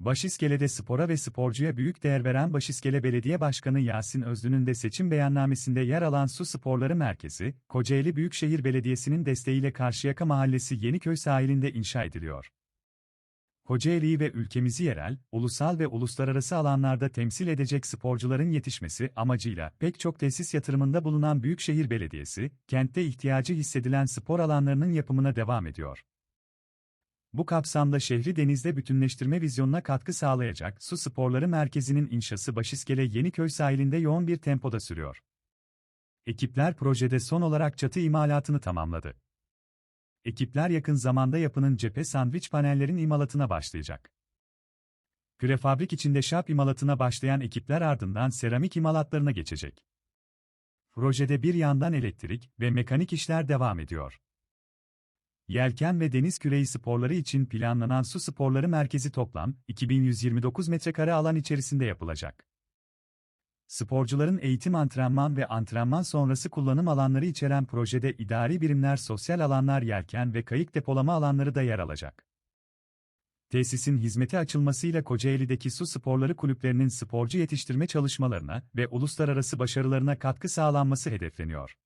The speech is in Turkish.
Başiskele'de spora ve sporcuya büyük değer veren Başiskele Belediye Başkanı Yasin Özlü'nün de seçim beyannamesinde yer alan Su Sporları Merkezi, Kocaeli Büyükşehir Belediyesi'nin desteğiyle Karşıyaka Mahallesi Yeniköy sahilinde inşa ediliyor. Kocaeli'yi ve ülkemizi yerel, ulusal ve uluslararası alanlarda temsil edecek sporcuların yetişmesi amacıyla pek çok tesis yatırımında bulunan Büyükşehir Belediyesi, kentte ihtiyacı hissedilen spor alanlarının yapımına devam ediyor. Bu kapsamda şehri denizde bütünleştirme vizyonuna katkı sağlayacak Su Sporları Merkezi'nin inşası Başiskele Yeniköy sahilinde yoğun bir tempoda sürüyor. Ekipler projede son olarak çatı imalatını tamamladı. Ekipler yakın zamanda yapının cephe sandviç panellerin imalatına başlayacak. Prefabrik içinde şap imalatına başlayan ekipler ardından seramik imalatlarına geçecek. Projede bir yandan elektrik ve mekanik işler devam ediyor. Yelken ve deniz küreği sporları için planlanan su sporları merkezi toplam 2129 metrekare alan içerisinde yapılacak. Sporcuların eğitim antrenman ve antrenman sonrası kullanım alanları içeren projede idari birimler sosyal alanlar yelken ve kayık depolama alanları da yer alacak. Tesisin hizmete açılmasıyla Kocaeli'deki su sporları kulüplerinin sporcu yetiştirme çalışmalarına ve uluslararası başarılarına katkı sağlanması hedefleniyor.